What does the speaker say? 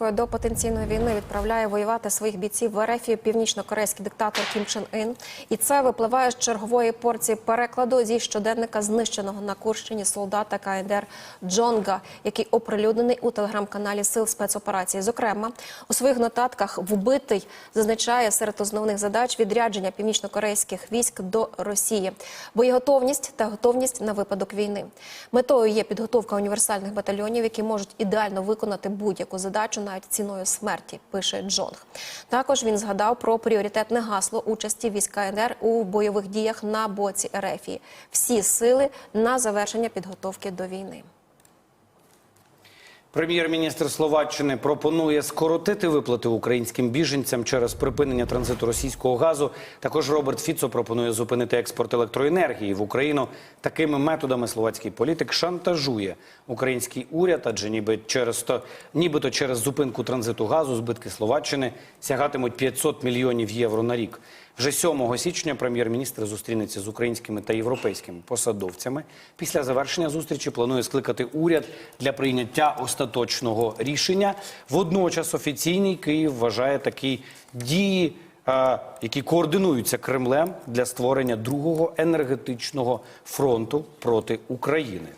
До потенційної війни відправляє воювати своїх бійців в РФ північно-корейський диктатор Кім Чен Ін. І це випливає з чергової порції перекладу зі щоденника знищеного на Курщині солдата КНДР Джонга, який оприлюднений у телеграм-каналі Сил спецоперації. Зокрема, у своїх нотатках вбитий зазначає серед основних задач відрядження північно-корейських військ до Росії, боєготовність та готовність на випадок війни. Метою є підготовка універсальних батальйонів, які можуть ідеально виконати будь-яку задачу навіть ціною смерті, пише Джонг. Також він згадав про пріоритетне гасло участі війська НР у бойових діях на боці Ерефії. Всі сили на завершення підготовки до війни. Прем'єр-міністр Словаччини пропонує скоротити виплати українським біженцям через припинення транзиту російського газу. Також Роберт Фіцо пропонує зупинити експорт електроенергії в Україну. Такими методами словацький політик шантажує український уряд, адже ніби через то, нібито через зупинку транзиту газу збитки Словаччини сягатимуть 500 мільйонів євро на рік. Вже 7 січня прем'єр-міністр зустрінеться з українськими та європейськими посадовцями. Після завершення зустрічі планує скликати уряд для прийняття остаточного рішення. Водночас офіційний Київ вважає такі дії, е, які координуються Кремлем для створення другого енергетичного фронту проти України.